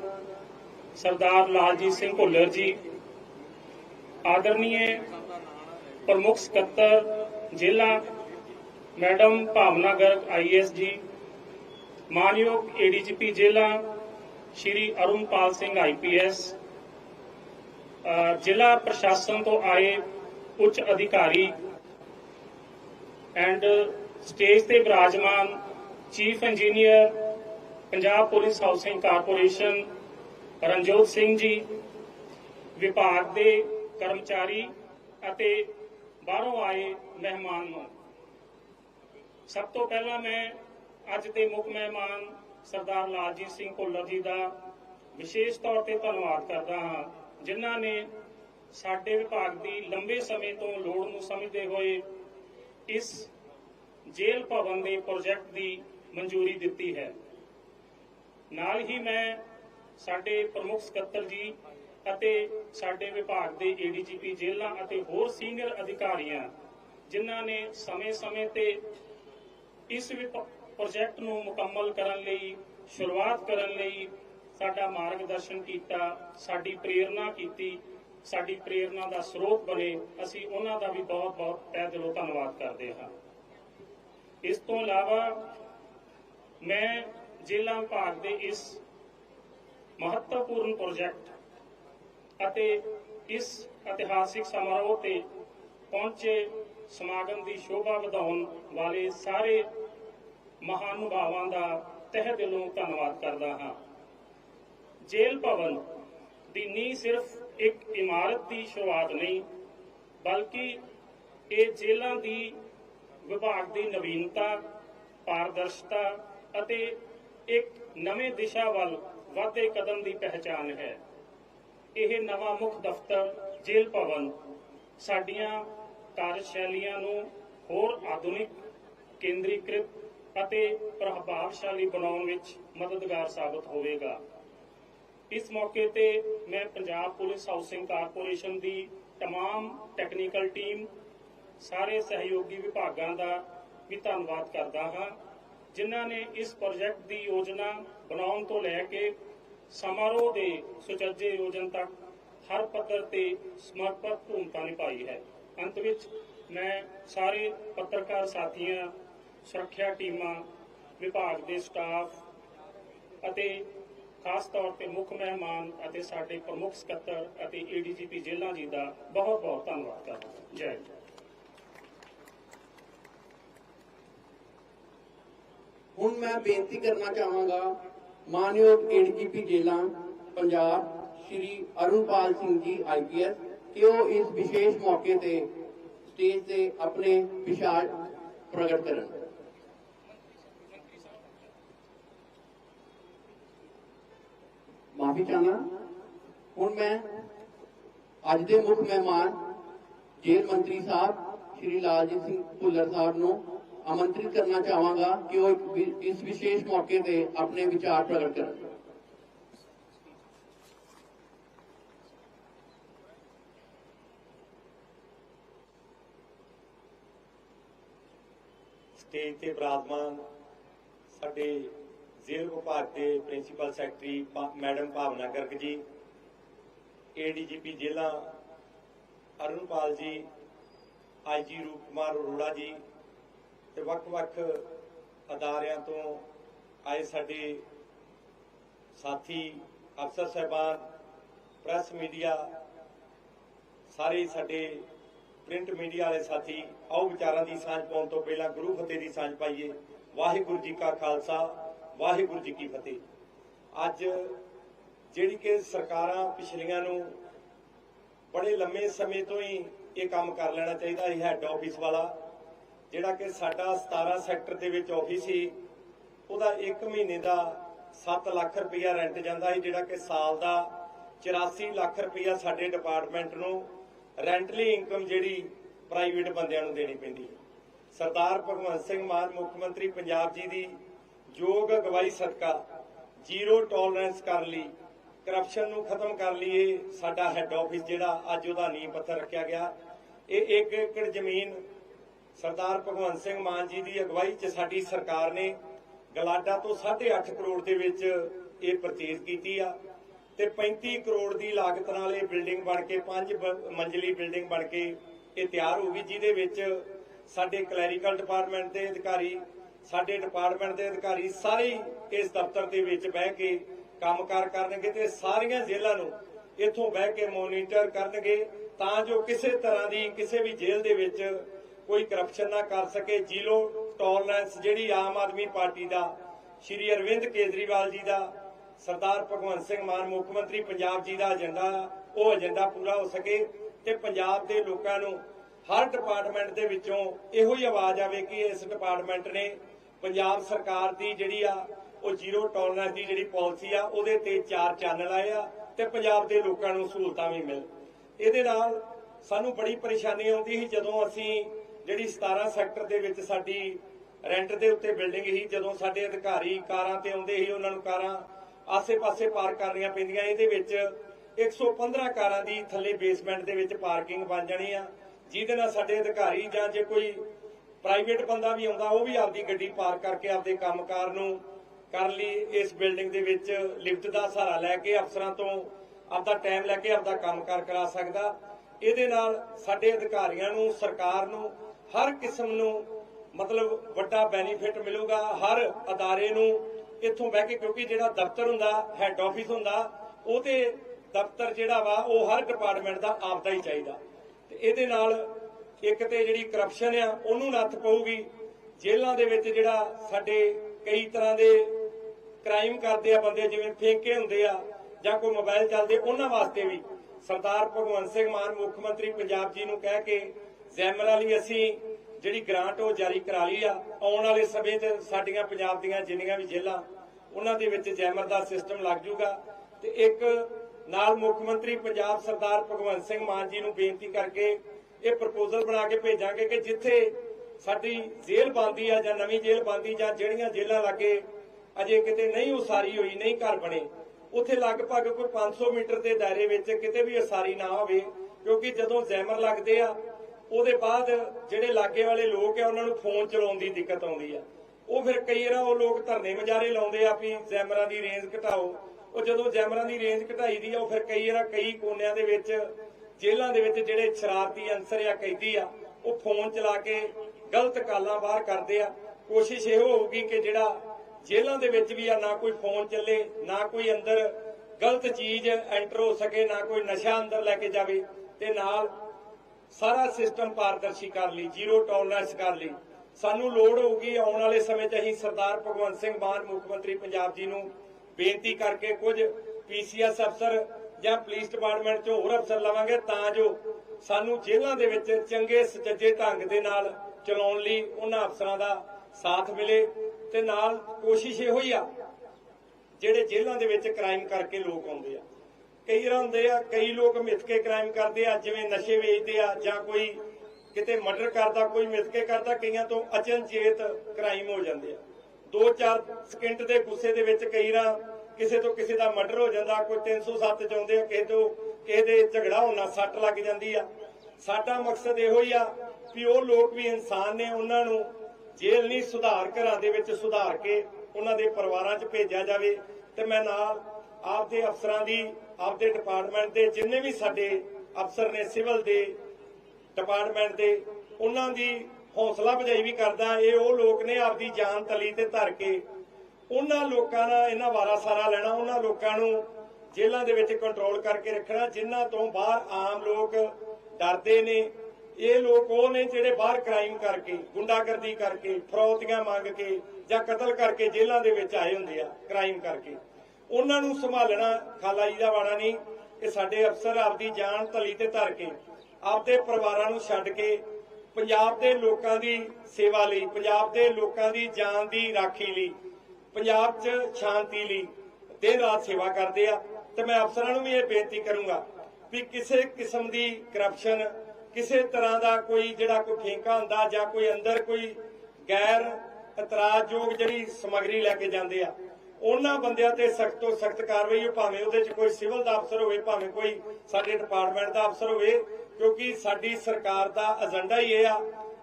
ਸਰਦਾਰ ਲਾਲਜੀਤ ਸਿੰਘ ਭੁੱਲਰ ਜੀ ਆਦਰਨੀਏ ਪ੍ਰਮੁੱਖ ਸਕੱਤਰ ਜ਼ਿਲ੍ਹਾ ਮੈਡਮ ਭਾਵਨਾ ਗਰਗ ਆਈਐਸ ਜੀ ਮਾਨਯੋਗ ਏਡੀਜੀਪੀ ਜੇਲ੍ਹਾਂ ਸ਼੍ਰੀ ਅਰੁਣਪਾਲ ਸਿੰਘ ਆਈਪੀਐਸ ਅ, ਜ਼ਿਲ੍ਹਾ ਪ੍ਰਸ਼ਾਸਨ ਤੋਂ ਆਏ ਉੱਚ ਅਧਿਕਾਰੀ ਐਂਡ ਸਟੇਜ ਤੇ ਬਿਰਾਜਮਾਨ chief engineer Punjab police housing corporation Ranjot Singh ji ਵਿਭਾਗ ਦੇ ਕਰਮਚਾਰੀ ਅਤੇ ਬਾਹਰੋਂ ਆਏ ਮਹਿਮਾਨ ਨੂੰ ਸਭ ਤੋਂ ਪਹਿਲਾਂ ਮੈਂ ਅੱਜ ਦੇ ਮੁੱਖ ਮਹਿਮਾਨ ਸਰਦਾਰ ਲਾਲਜੀਤ ਸਿੰਘ ਭੁੱਲਰ ਜੀ ਦਾ ਵਿਸ਼ੇਸ਼ ਤੌਰ ਤੇ ਧੰਨਵਾਦ ਕਰਦਾ ਹਾਂ, ਜਿਨ੍ਹਾਂ ਨੇ ਸਾਡੇ ਵਿਭਾਗ ਦੀ ਲੰਬੇ ਸਮੇਂ ਤੋਂ ਲੋੜ ਨੂੰ ਸਮਝਦੇ ਹੋਏ ਇਸ ਜੇਲ੍ਹ ਭਵਨ ਦੇ ਪ੍ਰੋਜੈਕਟ ਦੀ ਮਨਜ਼ੂਰੀ ਦਿੱਤੀ ਹੈ। ਨਾਲ ਹੀ ਮੈਂ ਸਾਡੇ ਪ੍ਰਮੁੱਖ ਸਕੱਤਰ ਜੀ ਅਤੇ ਸਾਡੇ ਵਿਭਾਗ ਦੇ ਏਡੀਜੀਪੀ ਜੇਲ੍ਹਾਂ ਅਤੇ ਹੋਰ ਸੀਨੀਅਰ ਅਧਿਕਾਰੀਆਂ, ਜਿਨ੍ਹਾਂ ਨੇ ਸਮੇਂ-ਸਮੇਂ ਤੇ ਇਸ ਵਿਪ- ਪ੍ਰੋਜੈਕਟ ਨੂੰ ਮੁਕੰਮਲ ਕਰਨ ਲਈ, ਸ਼ੁਰੂਆਤ ਕਰਨ ਲਈ ਸਾਡਾ ਮਾਰਗਦਰਸ਼ਨ ਕੀਤਾ, ਸਾਡੀ ਪ੍ਰੇਰਣਾ ਕੀਤੀ, ਸਾਡੀ ਪ੍ਰੇਰਣਾ ਦਾ ਸਰੋਤ ਬਣੇ, ਅਸੀਂ ਉਹਨਾਂ ਦਾ ਵੀ ਬਹੁਤ-ਬਹੁਤ ਤਹਿ ਦਿਲੋਂ ਧੰਨਵਾਦ ਕਰਦੇ ਹਾਂ। ਇਸ ਤੋਂ ਇਲਾਵਾ ਮੈਂ ਜ਼ਿਲ੍ਹਾ ਵਿਭਾਗ ਦੇ ਇਸ ਮਹੱਤਵਪੂਰਨ ਪ੍ਰੋਜੈਕਟ ਅਤੇ ਇਸ ਇਤਿਹਾਸਿਕ ਸਮਾਰੋਹ ਤੇ ਪਹੁੰਚੇ ਸਮਾਗਮ ਦੀ ਸ਼ੋਭਾ ਵਧਾਉਣ ਵਾਲੇ ਸਾਰੇ ਮਹਾਨੁਭਾਵਾਂ ਦਾ ਤਹਿ ਦਿਲੋਂ ਧੰਨਵਾਦ ਕਰਦਾ ਹਾਂ। ਜੇਲ ਭਵਨ ਦੀ ਨੀ ਸਿਰਫ ਇੱਕ ਇਮਾਰਤ ਦੀ ਸ਼ੁਰੂਆਤ ਨਹੀਂ, ਬਲਕਿ ਇਹ ਜੇਲਾਂ ਦੀ ਵਿਭਾਗ ਦੀ ਨਵੀਨਤਾ, ਪਾਰਦਰਸ਼ਤਾ ਅਤੇ ਇੱਕ ਨਵੇਂ ਦਿਸ਼ਾ ਵੱਲ ਵਾਧੇ ਕਦਮ ਦੀ ਪਹਿਚਾਨ ਹੈ। ਇਹ ਨਵਾਂ ਮੁੱਖ ਦਫ਼ਤਰ ਜੇਲ੍ਹ ਭਵਨ ਸਾਡੀਆਂ ਕਾਰਜਸ਼ੈਲੀਆਂ ਨੂੰ ਹੋਰ ਆਧੁਨਿਕ ਕੇਂਦਰੀਕ੍ਰਿਤ ਅਤੇ ਪ੍ਰਭਾਵਸ਼ਾਲੀ ਬਣਾਉਣ ਵਿੱਚ ਮਦਦਗਾਰ ਸਾਬਤ ਹੋਵੇਗਾ ਇਸ ਮੌਕੇ ਤੇ ਮੈਂ ਪੰਜਾਬ ਪੁਲਿਸ ਹਾਊਸਿੰਗ ਕਾਰਪੋਰੇਸ਼ਨ ਦੀ तमाम ਟੈਕਨੀਕਲ ਟੀਮ ਸਾਰੇ ਸਹਿਯੋਗੀ ਵਿਭਾਗਾਂ ਦਾ ਵੀ ਧੰਨਵਾਦ ਕਰਦਾ ਹਾਂ ਜਿਨ੍ਹਾਂ ਨੇ ਇਸ ਪ੍ਰੋਜੈਕਟ ਦੀ ਯੋਜਨਾ ਬਣਾਉਣ ਤੋਂ ਲੈ ਕੇ ਸਮਾਰੋਹ ਦੇ ਸੁਚੱਜੇ ਆਯੋਜਨ ਤੱਕ ਹਰ ਪੱਧਰ ਤੇ ਸਮਰਪਿਤ ਭੂਮਿਕਾ ਨਿਭਾਈ ਹੈ ਅੰਤ ਵਿੱਚ ਮੈਂ ਸਾਰੇ ਪੱਤਰਕਾਰ ਸਾਥੀਆਂ, ਸੁਰੱਖਿਆ ਟੀਮਾਂ, ਵਿਭਾਗ ਦੇ ਸਟਾਫ ਅਤੇ ਖਾਸ ਤੌਰ ਤੇ ਮੁੱਖ ਮਹਿਮਾਨ ਅਤੇ ਸਾਡੇ ਪ੍ਰਮੁੱਖ ਸਕੱਤਰ ਅਤੇ ਏਡੀਜੀਪੀ ਜੇਲ੍ਹਾਂ ਜੀ ਦਾ ਬਹੁਤ ਬਹੁਤ ਧੰਨਵਾਦ ਕਰਦਾ ਜੈ ਹੁਣ ਮੈਂ ਬੇਨਤੀ ਕਰਨਾ ਚਾਹਾਂਗਾ, ਮਾਨਯੋਗ ਏਡੀਜੀਪੀ ਜੇਲਾਂ ਪੰਜਾਬ, ਸ਼੍ਰੀ ਅਰੁਣਪਾਲ ਸਿੰਘ ਜੀ ਆਈਪੀਐਸ ਕਿ ਉਹ ਇਸ ਵਿਸ਼ੇਸ਼ ਮੌਕੇ ਤੇ ਸਟੇਜ ਤੇ ਆਪਣੇ ਵਿਚਾਰ ਪ੍ਰਗਟ ਕਰਨ। ਮਾਫੀ ਚਾਹਨਾ ਹੁਣ ਮੈਂ, ਅੱਜ ਦੇ ਮੁੱਖ ਮਹਿਮਾਨ ਜੇਲ੍ਹ ਮੰਤਰੀ ਸਾਹਿਬ, ਸ਼੍ਰੀ ਲਾਲਜੀਤ ਸਿੰਘ ਭੁੱਲਰ ਸਾਹਿਬ ਨੂੰ ਆਮੰਤਰਿਤ ਕਰਨਾ ਚਾਹਾਂਗਾ ਕਿ ਉਹ ਇਸ ਵਿਸ਼ੇਸ਼ ਮੌਕੇ ਤੇ ਆਪਣੇ ਵਿਚਾਰ ਪ੍ਰਗਟ ਕਰਨ। ਸਟੇਜ ਤੇ ਬਰਾਜਮਾਨ ਸਾਡੇ ਜ਼ੇਲ ਵਿਭਾਗ ਦੇ ਪ੍ਰਿੰਸੀਪਲ ਸੈਕਟਰੀ ਭਾ- ਮੈਡਮ ਭਾਵਨਾ ਗਰਗ ਜੀ ਏਡੀਜੀਪੀ ਜ਼ਿਲ੍ਹਾ ਅਰੁਣਪਾਲ ਜੀ ਆਈਜੀ ਰੂਪ ਕੁਮਾਰ ਅਰੋੜਾ ਜੀ ਤੇ ਵੱਖ-ਵੱਖ ਅਦਾਰਿਆਂ ਤੋਂ ਆਏ ਸਾਡੇ ਸਾਥੀ ਅਫਸਰ ਸਾਹਿਬਾਨ, ਪ੍ਰੈਸ ਮੀਡੀਆ, ਸਾਰੇ ਸਾਡੇ ਪ੍ਰਿੰਟ ਮੀਡੀਆ ਵਾਲੇ ਸਾਥੀ ਆਓ ਵਿਚਾਰਾਂ ਦੀ ਸਾਂਝ ਪਾਉਣ ਤੋਂ ਪਹਿਲਾਂ ਗੁਰੂ ਫਤਿਹ ਦੀ ਸਾਂਝ ਪਾਈਏ। ਵਾਹਿਗੁਰੂ ਜੀ ਕਾ ਖਾਲਸਾ, ਵਾਹਿਗੁਰੂ ਜੀ ਕੀ ਫਤਿਹ। ਅੱਜ ਜਿਹੜੀ ਕਿ ਸਰਕਾਰਾਂ ਪਿਛਲੀਆਂ ਨੂੰ ਬੜੇ ਲੰਮੇ ਸਮੇਂ ਤੋਂ ਹੀ ਇਹ ਕੰਮ ਕਰ ਲੈਣਾ ਚਾਹੀਦਾ ਸੀ, ਹੈੱਡ ਆਫਿਸ ਵਾਲਾ, ਜਿਹੜਾ ਕਿ ਸਾਡਾ 17 ਸੈਕਟਰ ਦੇ ਵਿੱਚ ਆਫਿਸ ਸੀ, ਉਹਦਾ 1 ਮਹੀਨੇ ਦਾ 7 ਲੱਖ ਰੁਪਇਆ ਰੈਂਟ ਜਾਂਦਾ ਸੀ, ਜਿਹੜਾ ਕਿ ਸਾਲ ਦਾ 84 ਲੱਖ ਰੁਪਇਆ ਸਾਡੇ ਡਿਪਾਰਟਮੈਂਟ ਨੂੰ ਰੈਂਟਲੀ ਇਨਕਮ ਜਿਹੜੀ ਪ੍ਰਾਈਵੇਟ ਬੰਦਿਆਂ ਨੂੰ ਦੇਣੀ ਪੈਂਦੀ ਹੈ। ਸਰਦਾਰ ਭਗਵੰਤ ਸਿੰਘ ਮਾਨ, ਮੁੱਖ ਮੰਤਰੀ ਪੰਜਾਬ ਜੀ ਦੀ ਯੋਗ ਅਗਵਾਈ ਸਦਕਾ ਜ਼ੀਰੋ ਟੋਲਰੈਂਸ ਕਰ ਲਈ ਕਰਪਸ਼ਨ ਨੂੰ ਖਤਮ ਕਰ ਇਹ ਸਾਡਾ ਹੈੱਡ ਆਫਿਸ ਜਿਹੜਾ ਅੱਜ ਉਹਦਾ ਨੀਂਹ ਪੱਥਰ ਰੱਖਿਆ ਗਿਆ। ਇਹ 1 ਏਕੜ ਜ਼ਮੀਨ ਸਰਦਾਰ ਭਗਵੰਤ ਸਿੰਘ ਮਾਨ ਜੀ ਦੀ ਅਗਵਾਈ 'ਚ ਸਾਡੀ ਸਰਕਾਰ ਨੇ ਗਲਾਡਾ ਤੋਂ 8.5 ਕਰੋੜ ਦੇ ਵਿੱਚ ਇਹ ਪਰਚੇਜ਼ ਕੀਤੀ ਆ ਤੇ 35 ਕਰੋੜ ਦੀ ਲਾਗਤ ਨਾਲ ਇਹ ਬਿਲਡਿੰਗ ਬਣ ਕੇ, ਪੰਜ ਮੰਜ਼ਲੀ ਬਿਲਡਿੰਗ ਬਣ ਕੇ ਇਹ ਤਿਆਰ ਹੋ ਗਈ, ਜਿਹਦੇ ਵਿੱਚ ਸਾਡੇ ਕਲੈਰੀਕਲ ਡਿਪਾਰਟਮੈਂਟ ਦੇ ਅਧਿਕਾਰੀ, ਸਾਡੇ ਡਿਪਾਰਟਮੈਂਟ ਦੇ ਅਧਿਕਾਰੀ ਸਾਰੇ ਇਸ ਦਫ਼ਤਰ ਦੇ ਵਿੱਚ ਬਹਿ ਕੇ ਕੰਮਕਾਰ ਕਰਨਗੇ ਤੇ ਸਾਰੀਆਂ ਜੇਲ੍ਹਾਂ ਨੂੰ ਇੱਥੋਂ ਬਹਿ ਕੇ ਮੋਨੀਟਰ ਕਰਨਗੇ ਤਾਂ ਜੋ ਕਿਸੇ ਤਰ੍ਹਾਂ ਦੀ ਕਿਸੇ ਵੀ ਜੇਲ੍ਹ ਦੇ ਵਿੱਚ ਕੋਈ ਕਰਪਸ਼ਨ ਨਾ ਕਰ ਸਕੇ। ਜ਼ੀਰੋ ਟੋਲਰੈਂਸ ਜਿਹੜੀ ਆਮ ਆਦਮੀ ਪਾਰਟੀ ਦਾ, ਸ਼੍ਰੀ ਅਰਵਿੰਦ ਕੇਜਰੀਵਾਲ ਜੀ ਦਾ, ਸਰਦਾਰ ਭਗਵੰਤ ਸਿੰਘ ਮਾਨ ਮੁੱਖ ਮੰਤਰੀ ਪੰਜਾਬ ਜੀ ਦਾ ਏਜੰਡਾ ਉਹ ਏਜੰਡਾ ਪੂਰਾ ਹੋ ਸਕੇ। ਤੇ ਪੰਜਾਬ ਦੇ ਲੋਕਾਂ ਨੂੰ ਹਰ ਡਿਪਾਰਟਮੈਂਟ ਦੇ ਵਿੱਚੋਂ ਇਹੋ ਹੀ ਆਵਾਜ਼ ਆਵੇ ਕਿ ਇਸ ਡਿਪਾਰਟਮੈਂਟ ਨੇ ਪੰਜਾਬ ਸਰਕਾਰ ਦੀ ਜਿਹੜੀ ਆ, ਉਹ ਜ਼ੀਰੋ ਟੋਲਰੈਂਸ ਦੀ ਜਿਹੜੀ ਪਾਲਿਸੀ ਆ, ਉਹਦੇ ਤੇ ਚਾਰ ਚੈਨਲ ਆਏ ਆ ਤੇ ਪੰਜਾਬ ਦੇ ਲੋਕਾਂ ਨੂੰ ਸਹੂਲਤਾਂ ਵੀ ਮਿਲ। ਇਹਦੇ ਨਾਲ ਸਾਨੂੰ ਬੜੀ ਪਰੇਸ਼ਾਨੀ ਆਉਂਦੀ ਸੀ ਜਦੋਂ ਅਸੀਂ ਜਿਹੜੀ 17 ਸੈਕਟਰ ਦੇ ਵਿੱਚ ਸਾਡੀ ਰੈਂਟ ਦੇ ਉੱਤੇ ਬਿਲਡਿੰਗ ਸੀ, ਜਦੋਂ ਸਾਡੇ ਅਧਿਕਾਰੀ ਕਾਰਾਂ ਤੇ ਆਉਂਦੇ ਸੀ, ਉਹਨਾਂ ਨੂੰ ਕਾਰਾਂ ਆਸੇ-ਪਾਸੇ ਪਾਰ ਕਰਨੀਆਂ ਪੈਂਦੀਆਂ, ਇਹਦੇ ਵਿੱਚ 115 ਕਾਰਾਂ ਦੀ ਥੱਲੇ ਬੇਸਮੈਂਟ ਦੇ ਵਿੱਚ ਪਾਰਕਿੰਗ ਬਣ ਜਾਣੀ ਆ। ਜਿਹਦੇ ਨਾਲ ਸਾਡੇ ਅਧਿਕਾਰੀ ਜਾਂ ਜੇ ਕੋਈ ਪ੍ਰਾਈਵੇਟ ਬੰਦਾ ਵੀ ਆਉਂਦਾ, ਉਹ ਵੀ ਆਪਦੀ ਗੱਡੀ ਪਾਰਕ ਕਰਕੇ ਆਪਦੇ ਕੰਮਕਾਰ ਨੂੰ ਕਰ ਲਈ ਇਸ ਬਿਲਡਿੰਗ ਦੇ ਵਿੱਚ ਲਿਫਟ ਦਾ ਸਹਾਰਾ ਲੈ ਕੇ ਅਫਸਰਾਂ ਤੋਂ ਆਪਦਾ ਟਾਈਮ ਲੈ ਕੇ ਆਪਦਾ ਕੰਮਕਾਰ ਕਰਾ ਸਕਦਾ। ਇਹਦੇ ਨਾਲ ਸਾਡੇ ਅਧਿਕਾਰੀਆਂ ਨੂੰ, ਸਰਕਾਰ ਨੂੰ, ਹਰ ਕਿਸਮ ਨੂੰ ਮਤਲਬ ਵੱਡਾ ਬੈਨੀਫਿਟ ਮਿਲੂਗਾ। ਹਰ ਅਦਾਰੇ ਨੂੰ ਇੱਥੋਂ ਬਹਿ ਕੇ, ਕਿਉਂਕਿ ਜਿਹੜਾ ਦਫ਼ਤਰ ਹੁੰਦਾ ਹੈੱਡ ਆਫਿਸ ਹੁੰਦਾ, ਉਹ ਤੇ ਦਫ਼ਤਰ ਜਿਹੜਾ ਵਾ, ਉਹ ਹਰ ਡਿਪਾਰਟਮੈਂਟ ਦਾ ਆਪਦਾ ਹੀ ਚਾਹੀਦਾ। ਤੇ ਇਹਦੇ ਨਾਲ ਇੱਕ ਤੇ ਜਿਹੜੀ ਕਰਪਸ਼ਨ ਆ, ਉਹਨੂੰ ਨੱਥ ਪਊਗੀ। ਜੇਲ੍ਹਾਂ ਦੇ ਵਿੱਚ ਜਿਹੜਾ ਸਾਡੇ ਕਈ ਤਰ੍ਹਾਂ ਦੇ ਕ੍ਰਾਈਮ ਕਰਦੇ ਆ ਬੰਦੇ, ਜਿਵੇਂ ਫੇਕੇ ਹੁੰਦੇ ਆ, ਜਾਂ ਕੋਈ ਮੋਬਾਈਲ ਚੱਲਦੇ, ਉਹਨਾਂ ਵਾਸਤੇ ਵੀ ਸਰਦਾਰ ਭਗਵੰਤ ਸਿੰਘ ਮਾਨ, ਮੁੱਖ ਮੰਤਰੀ ਪੰਜਾਬ ਜੀ ਨੂੰ ਕਹਿ ਕੇ ਜ਼ੈਮਰਾ ਲਈ ਅਸੀਂ ਜਿਹੜੀ ਗ੍ਰਾਂਟ ਉਹ ਜਾਰੀ ਕਰਾ ਲਈ ਆ। ਆਉਣ ਵਾਲੇ ਸਮੇਂ 'ਚ ਸਾਡੀਆਂ ਪੰਜਾਬ ਦੀਆਂ ਜਿੰਨੀਆਂ ਵੀ ਜੇਲ੍ਹਾਂ, ਉਹਨਾਂ ਦੇ ਵਿੱਚ ਜੈਮਰ ਦਾ ਸਿਸਟਮ ਲੱਗ ਜਾਊਗਾ ਤੇ ਇੱਕ ਨਾਲ ਮੁੱਖ ਮੰਤਰੀ ਪੰਜਾਬ ਸਰਦਾਰ ਭਗਵੰਤ ਸਿੰਘ ਮਾਨ ਜੀ ਨੂੰ ਬੇਨਤੀ ਕਰਕੇ ਇਹ ਪ੍ਰਪੋਜ਼ਲ ਬਣਾ ਕੇ ਭੇਜਾਂਗੇ ਕਿ ਜਿੱਥੇ ਸਾਡੀ ਜੇਲ੍ਹ ਬੰਦੀ ਆ ਜਾਂ ਨਵੀਂ ਜੇਲ੍ਹ ਬੰਦੀ ਜਾਂ ਜਿਹੜੀਆਂ ਜੇਲ੍ਹਾਂ ਲਾਗੇ ਅਜੇ ਕਿਤੇ ਨਹੀਂ ਉਸਾਰੀ ਹੋਈ, ਨਹੀਂ ਘਰ ਬਣੇ, ਉੱਥੇ ਲਗਭਗ ਕੋਈ 500 ਮੀਟਰ ਦੇ ਦਾਇਰੇ ਵਿੱਚ ਕਿਤੇ ਵੀ ਉਸਾਰੀ ਨਾ ਹੋਵੇ, ਕਿਉਂਕਿ ਜਦੋਂ ਜ਼ੈਮਰ ਲੱਗਦੇ ਆ, ਉਹਦੇ ਬਾਅਦ ਜਿਹੜੇ ਲਾਗੇ ਵਾਲੇ ਲੋਕ ਆ, ਉਹਨਾਂ ਨੂੰ ਫੋਨ ਚਲਾਉਣ ਦੀ ਦਿੱਕਤ ਆਉਂਦੀ ਆ। ਉਹ ਫਿਰ ਕਈ ਵਾਰ ਉਹ ਲੋਕ ਧਰਨੇ ਮਜਾਰੇ ਲਾਉਂਦੇ ਆ ਵੀ ਜ਼ੈਮਰਾਂ ਦੀ ਰੇਂਜ ਘਟਾਓ ਉਹ ਜਦੋਂ ਜ਼ੈਮਰਾਂ ਦੀ ਰੇਂਜ ਘਟਾਈ ਦੀ ਆ, ਉਹ ਫਿਰ ਕਈ ਵਾਰ ਕਈ ਕੋਨਿਆਂ ਦੇ ਵਿੱਚ, ਜੇਲ੍ਹਾਂ ਦੇ ਵਿੱਚ ਜਿਹੜੇ ਸ਼ਰਾਰਤੀ ਅੰਸਰ ਆ ਕੈਦੀ ਆ, ਉਹ ਫੋਨ ਚਲਾ ਕੇ ਗਲਤ ਕਾਲਾਂ ਬਾਹਰ ਕਰਦੇ ਆ। ਕੋਸ਼ਿਸ਼ ਇਹ ਹੋਊਗੀ ਕਿ ਜਿਹੜਾ ਜੇਲ੍ਹਾਂ ਦੇ ਵਿੱਚ ਵੀ ਆ, ਨਾ ਕੋਈ ਫੋਨ ਚੱਲੇ, ਨਾ ਕੋਈ ਅੰਦਰ ਗਲਤ ਚੀਜ਼ ਐਂਟਰ ਹੋ ਸਕੇ, ਨਾ ਕੋਈ ਨਸ਼ਾ ਅੰਦਰ ਲੈ ਕੇ ਜਾਵੇ, ਤੇ ਨਾਲ ਸਾਰਾ ਸਿਸਟਮ ਪਾਰਦਰਸ਼ੀ ਕਰ ਲਈ ਜ਼ੀਰੋ ਟੋਲਰੈਂਸ ਕਰ ਲਈ। ਸਾਨੂੰ ਲੋੜ ਹੋਊਗੀ ਆਉਣ ਵਾਲੇ ਸਮੇਂ 'ਚ ਅਸੀਂ ਸਰਦਾਰ ਭਗਵੰਤ ਸਿੰਘ ਮਾਨ, ਮੁੱਖ ਮੰਤਰੀ ਪੰਜਾਬ ਜੀ ਨੂੰ ਬੇਨਤੀ ਕਰਕੇ ਕੁਝ ਪੀਸੀਐਸ ਅਫਸਰ ਜਾਂ ਪੁਲਿਸ ਡਿਪਾਰਟਮੈਂਟ 'ਚੋਂ ਹੋਰ ਅਫਸਰ ਲਵਾਂਗੇ ਤਾਂ ਜੋ ਸਾਨੂੰ ਜੇਲ੍ਹਾਂ ਦੇ ਵਿੱਚ ਚੰਗੇ ਸੁਚੱਜੇ ਢੰਗ ਦੇ ਨਾਲ ਚਲਾਉਣ ਲਈ ਉਹਨਾਂ ਅਫਸਰਾਂ ਦਾ ਸਾਥ ਮਿਲੇ ਤੇ ਨਾਲ ਕੋਸ਼ਿਸ਼ ਇਹੋ ਹੀ ਆ ਜਿਹੜੇ ਜੇਲ੍ਹਾਂ ਦੇ ਵਿੱਚ ਕ੍ਰਾਈਮ ਕਰਕੇ ਲੋਕ ਆਉਂਦੇ ਆ। ਕਈ ਵਾਰ ਹੁੰਦੇ ਆ, ਕਈ ਲੋਕ ਮਿੱਥ ਕੇ ਕ੍ਰਾਈਮ ਕਰਦੇ ਆ, ਜਿਵੇਂ ਨਸ਼ੇ ਵੇਚਦੇ ਆ ਜਾਂ ਕੋਈ ਕਿਤੇ ਮਰਡਰ ਕਰਦਾ, ਕੋਈ ਮਿੱਥ ਕੇ ਕਰਦਾ, ਕਈਆਂ ਤੋਂ ਅਚਨਚੇਤ ਕ੍ਰਾਈਮ ਹੋ ਜਾਂਦੇ ਆ। 2-4 ਸਕਿੰਟ ਦੇ ਗੁੱਸੇ ਦੇ ਵਿੱਚ ਕਈ ਵਾਰ ਕਿਸੇ ਤੋਂ ਕਿਸੇ ਦਾ ਮਰਡਰ ਹੋ ਜਾਂਦਾ, ਕੋਈ 307 ਚ ਆ, ਕਿਸੇ ਤੋਂ ਕਿਸੇ ਦੇ ਝਗੜਾ ਹੋਣਾ ਸੱਟ ਲੱਗ ਜਾਂਦੀ ਆ। ਸਾਡਾ ਮਕਸਦ ਇਹੋ ਹੀ ਆ ਵੀ ਉਹ ਲੋਕ ਵੀ ਇਨਸਾਨ ਨੇ, ਉਹਨਾਂ ਨੂੰ ਜੇਲ੍ਹ ਨਹੀਂ ਸੁਧਾਰ, ਘਰਾਂ ਦੇ ਵਿੱਚ ਸੁਧਾਰ ਕੇ ਉਹਨਾਂ ਦੇ ਪਰਿਵਾਰਾਂ 'ਚ ਭੇਜਿਆ ਜਾਵੇ ਤੇ ਮੈਂ ਨਾਲ ਆਪਦੇ ਅਫਸਰਾਂ ਦੀ, ਆਪਦੇ ਡਿਪਾਰਟਮੈਂਟ ਦੇ ਜਿੰਨੇ ਵੀ ਸਾਡੇ ਅਫਸਰ ਨੇ, ਸਿਵਲ ਦੇ ਡਿਪਾਰਟਮੈਂਟ ਦੇ, ਉਹਨਾਂ ਦੀ ਹੌਸਲਾ ਅਫਜ਼ਾਈ ਵੀ ਕਰਦਾ ਇਹ ਉਹ ਲੋਕ ਨੇ ਆਪਦੀ ਜਾਨ ਤਲੀ ਤੇ ਧਰ ਕੇ ਉਹਨਾਂ ਲੋਕਾਂ ਨਾਲ ਇਹਨਾਂ ਵਾਰਾ ਸਾਰਾ ਲੈਣਾ, ਉਹਨਾਂ ਲੋਕਾਂ ਨੂੰ ਜੇਲ੍ਹਾਂ ਦੇ ਵਿੱਚ ਕੰਟਰੋਲ ਕਰਕੇ ਰੱਖਣਾ, ਜਿਨ੍ਹਾਂ ਤੋਂ ਬਾਹਰ ਆਮ ਲੋਕ ਡਰਦੇ ਨੇ। ਇਹ ਲੋਕ ਉਹ ਨੇ ਜਿਹੜੇ ਬਾਹਰ ਕ੍ਰਾਈਮ ਕਰਕੇ, ਗੁੰਡਾਗਰਦੀ ਕਰਕੇ, ਫਰੌਤੀਆਂ ਮੰਗ ਕੇ ਜਾਂ ਕਤਲ ਕਰਕੇ ਜੇਲ੍ਹਾਂ ਦੇ ਵਿੱਚ ਆਏ ਹੁੰਦੇ ਆ ਕ੍ਰਾਈਮ ਕਰਕੇ। ਉਹਨਾਂ ਨੂੰ ਸੰਭਾਲਣਾ ਖਾਲਾ ਜੀ ਦਾ ਵਾੜਾ ਨਹੀਂ। ਇਹ ਸਾਡੇ ਅਫਸਰ ਆਪਦੀ ਜਾਨ ਤਲੀ ਤੇ ਧਰ ਕੇ, ਆਪਦੇ ਪਰਿਵਾਰਾਂ ਨੂੰ ਛੱਡ ਕੇ ਪੰਜਾਬ ਦੇ ਲੋਕਾਂ ਦੀ ਸੇਵਾ ਲਈ, ਪੰਜਾਬ ਦੇ ਲੋਕਾਂ ਦੀ ਜਾਨ ਦੀ ਰਾਖੀ ਲਈ, ਪੰਜਾਬ 'ਚ ਸ਼ਾਂਤੀ ਲਈ ਦਿਨ ਰਾਤ ਸੇਵਾ ਕਰਦੇ ਆ। ਤੇ ਮੈਂ ਅਫਸਰਾਂ ਨੂੰ ਵੀ ਇਹ ਬੇਨਤੀ ਕਰੂੰਗਾ ਵੀ ਕਿਸੇ ਕਿਸਮ ਦੀ ਕਰਪਸ਼ਨ ਕਿਸੇ ਤਰ੍ਹਾਂ ਦਾ ਕੋਈ ਜਿਹੜਾ ਕੋਈ ਠੇਕਾ ਹੁੰਦਾ ਜਾਂ ਕੋਈ ਅੰਦਰ ਕੋਈ ਗੈਰ ਇਤਰਾਜ਼ਯੋਗ ਜਿਹੜੀ ਸਮਗਰੀ ਲੈ ਕੇ ਜਾਂਦੇ ਆ, ਉਹਨਾਂ ਬੰਦਿਆਂ ਤੇ ਸਖਤ ਤੋਂ ਸਖਤ ਕਾਰਵਾਈ ਹੋ ਭਾਵੇਂ ਉਹਦੇ 'ਚ ਕੋਈ ਸਿਵਲ ਦਾ ਅਫਸਰ ਹੋਵੇ, ਭਾਵੇਂ ਕੋਈ ਸਾਡੇ ਡਿਪਾਰਟਮੈਂਟ ਦਾ ਅਫਸਰ ਹੋਵੇ ਕਿਉਂਕਿ ਸਾਡੀ ਸਰਕਾਰ ਦਾ ਏਜੰਡਾ ਹੀ ਇਹ ਆ,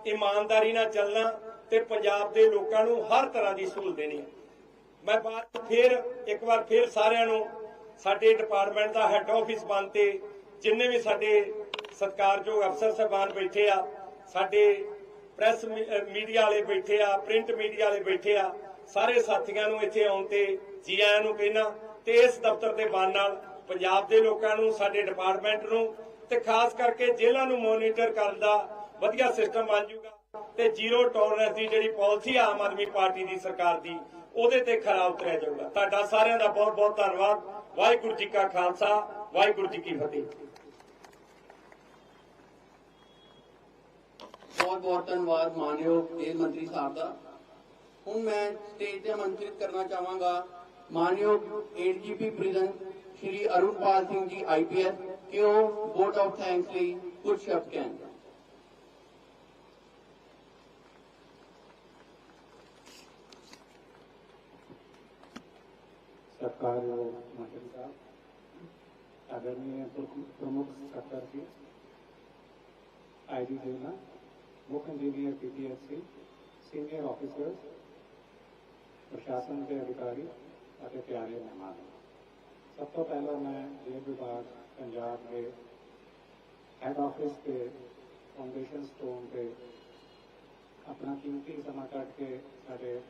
ਇਮਾਨਦਾਰੀ ਨਾਲ ਚੱਲਣਾ ਤੇ ਪੰਜਾਬ ਦੇ ਲੋਕਾਂ ਨੂੰ ਹਰ ਤਰ੍ਹਾਂ ਦੀ ਸਹੂਲਤ ਦੇਣੀ ਮੈਂ ਬਾਅਦ ਫੇਰ, ਇੱਕ ਵਾਰ ਫਿਰ ਸਾਰਿਆਂ ਨੂੰ ਸਾਡੇ ਡਿਪਾਰਟਮੈਂਟ ਦਾ ਹੈੱਡ ਆਫਿਸ ਬੰਦ ਤੇ ਜਿੰਨੇ ਵੀ ਸਾਡੇ ਸਤਿਕਾਰਯੋਗ ਅਫਸਰ ਸਾਹਿਬਾਨ ਬੈਠੇ ਆ, ਸਾਡੇ ਪ੍ਰੈਸ ਮੀਡੀਆ ਵਾਲੇ ਬੈਠੇ ਆ ਪ੍ਰਿੰਟ ਮੀਡੀਆ ਵਾਲੇ ਬੈਠੇ ਆ, ਸਾਰੇ ਸਾਥੀਆਂ ਨੂੰ ਇੱਥੇ ਆਉਣ ਤੇ ਜੀ ਆਇਆਂ ਨੂੰ ਕਹਿਣਾ ਤੇ ਇਸ ਦਫ਼ਤਰ ਦੇ ਬੰਨ ਨਾਲ ਪੰਜਾਬ ਦੇ ਲੋਕਾਂ ਨੂੰ, ਸਾਡੇ ਡਿਪਾਰਟਮੈਂਟ ਨੂੰ ਤੇ ਖਾਸ ਕਰਕੇ ਜੇਲ੍ਹਾਂ ਨੂੰ ਮੋਨੀਟਰ ਕਰਨ ਦਾ ਵਧੀਆ ਸਿਸਟਮ ਬਣ ਜਾਊਗਾ ਤੇ ਜ਼ੀਰੋ ਟੋਲਰੈਂਸ ਦੀ ਜਿਹੜੀ ਪਾਲਿਸੀ ਆਮ ਆਦਮੀ ਪਾਰਟੀ ਦੀ ਸਰਕਾਰ ਦੀ, ਉਹਦੇ ਤੇ ਖਰਾ ਉਤਰਿਆ ਜਾਊਗਾ। ਤੁਹਾਡਾ ਸਾਰਿਆਂ ਦਾ ਬਹੁਤ ਬਹੁਤ ਧੰਨਵਾਦ। ਵਾਹਿਗੁਰੂ ਜੀ ਕਾ ਖਾਲਸਾ, ਵਾਹਿਗੁਰੂ ਜੀ ਕੀ ਫਤਿਹ। ਬਹੁਤ ਬਹੁਤ ਧੰਨਵਾਦ ਮਾਨਯੋਗ ਜੇਲ੍ਹ ਮੰਤਰੀ ਸਾਹਿਬ ਦਾ। ਹੁਣ ਮੈਂ ਸਟੇਜ ਤੇ ਆਮੰਤਰਿਤ ਕਰਨਾ ਚਾਹਾਂਗਾ। ਮਾਨਯੋਗ ADGP prison Shri Arunpal Singh ji IPS क्यों वोट ऑफ़ थैंक्स भी कुछ शब्द के अंदर। सरकार मास्टर साहब आदरणीय प्रमुख सरकार के आईडी देवना मुख्य इंजीनियर पीटीएससी सीनियर ऑफिसर्स प्रशासन के अधिकारी प्यारे मेहमान। सब तो पहला मैं जेल विभाग ਪੰਜਾਬ ਦੇ ਹੈੱਡ ਆਫਿਸ ਤੇ ਫਾਊਂਡੇਸ਼ਨ ਸਟੋਨ ਤੇ ਆਪਣਾ ਕੀਮਤੀ ਸਮਾਂ ਕੱਢ ਕੇ ਸਾਡੇ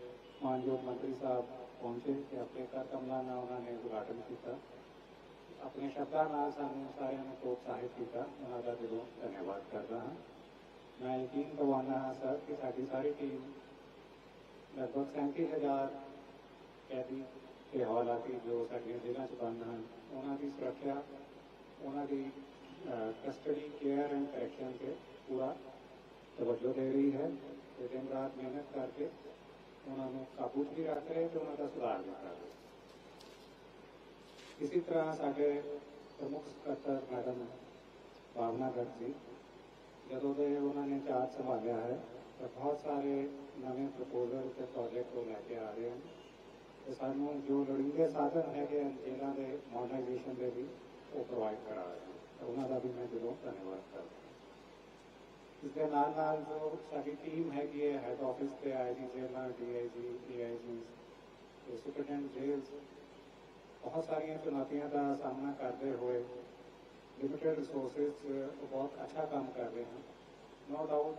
ਮਾਨਯੋਗ ਮੰਤਰੀ ਸਾਹਿਬ ਪਹੁੰਚੇ ਤੇ ਆਪਣੇ ਘਰ ਕਮਲਾ ਨਾਲ ਉਹਨਾਂ ਨੇ ਉਦਘਾਟਨ ਕੀਤਾ ਆਪਣੇ ਸ਼ਬਦਾਂ ਨਾਲ ਸਾਨੂੰ ਸਾਰਿਆਂ ਨੂੰ ਪ੍ਰੋਤਸਾਹਿਤ ਕੀਤਾ ਉਹਨਾਂ ਦਾ ਦਿਲੋਂ ਧੰਨਵਾਦ ਕਰਦਾ ਹਾਂ ਮੈਂ ਯਕੀਨ ਦਿਵਾਉਂਦਾ ਹਾਂ ਸਰ ਕਿ ਸਾਡੀ ਸਾਰੀ ਟੀਮ ਲਗਭਗ 37000 ਕੈਦੀ ਤੇ ਹਵਾਲਾਤੀ ਜੋ ਸਾਡੀਆਂ ਜੇਲ੍ਹਾਂ 'ਚ ਬੰਦ ਹਨ ਉਹਨਾਂ ਦੀ ਸੁਰੱਖਿਆ ਉਹਨਾਂ ਦੀ ਕਸਟਡੀ ਕੇਅਰ ਐਂਡ ਕਰੈਕਸ਼ਨ ਤੇ ਪੂਰਾ ਤਵੱਜੋ ਦੇ ਰਹੀ ਹੈ ਤੇ ਦਿਨ ਰਾਤ ਮਿਹਨਤ ਕਰਕੇ ਉਹਨਾਂ ਨੂੰ ਕਾਬੂ ਵੀ ਰੱਖ ਰਹੇ ਤੇ ਉਹਨਾਂ ਦਾ ਸੁਧਾਰ ਵੀ ਕਰ ਰਹੇ। ਇਸੇ ਤਰ੍ਹਾਂ ਸਾਡੇ ਪ੍ਰਮੁੱਖ ਸਕੱਤਰ ਮੈਡਮ ਭਾਵਨਾ ਗਰਗ ਜੀ, ਜਦੋਂ ਦੇ ਉਹਨਾਂ ਨੇ ਚਾਰਜ ਸੰਭਾਲਿਆ ਹੈ, ਤਾਂ ਬਹੁਤ ਸਾਰੇ ਨਵੇਂ ਪ੍ਰਪੋਜ਼ਲ ਤੇ ਪ੍ਰੋਜੈਕਟ ਉਹ ਲੈ ਕੇ ਆ ਰਹੇ ਹਨ। ਤੇ ਸਾਨੂੰ ਜੋ ਲੋੜੀਂਦੇ ਸਾਧਨ ਹੈਗੇ ਹਨ ਜੇਲ੍ਹਾਂ ਦੇ ਮਾਡਰਨਾਈਜੇਸ਼ਨ ਦੇ ਵੀ ਉਹ ਪ੍ਰੋਵਾਈਡ ਕਰਾ ਰਹੇ ਹਨ ਤਾਂ ਉਹਨਾਂ ਦਾ ਵੀ ਮੈਂ ਦਿਲੋਂ ਧੰਨਵਾਦ ਕਰਦਾ ਇਸ ਦੇ ਨਾਲ ਨਾਲ ਜੋ ਸਾਡੀ ਟੀਮ ਹੈਗੀ ਹੈ ਹੈੱਡ ਆਫਿਸ ਤੇ ਆਈਜੀ ਜੇਲ੍ਹਾਂ ਡੀਆਈਜੀ ਡੀਆਈਜੀ ਤੇ ਸੁਪਰਡੈਂਟ ਜੇਲ੍ਹ, ਬਹੁਤ ਸਾਰੀਆਂ ਚੁਣੌਤੀਆਂ ਦਾ ਸਾਹਮਣਾ ਕਰਦੇ ਹੋਏ ਲਿਮਿਟਡ ਰਿਸੋਰਸਸ ਬਹੁਤ ਅੱਛਾ ਕੰਮ ਕਰ ਰਹੇ ਹਨ ਨੋ ਡਾਊਟ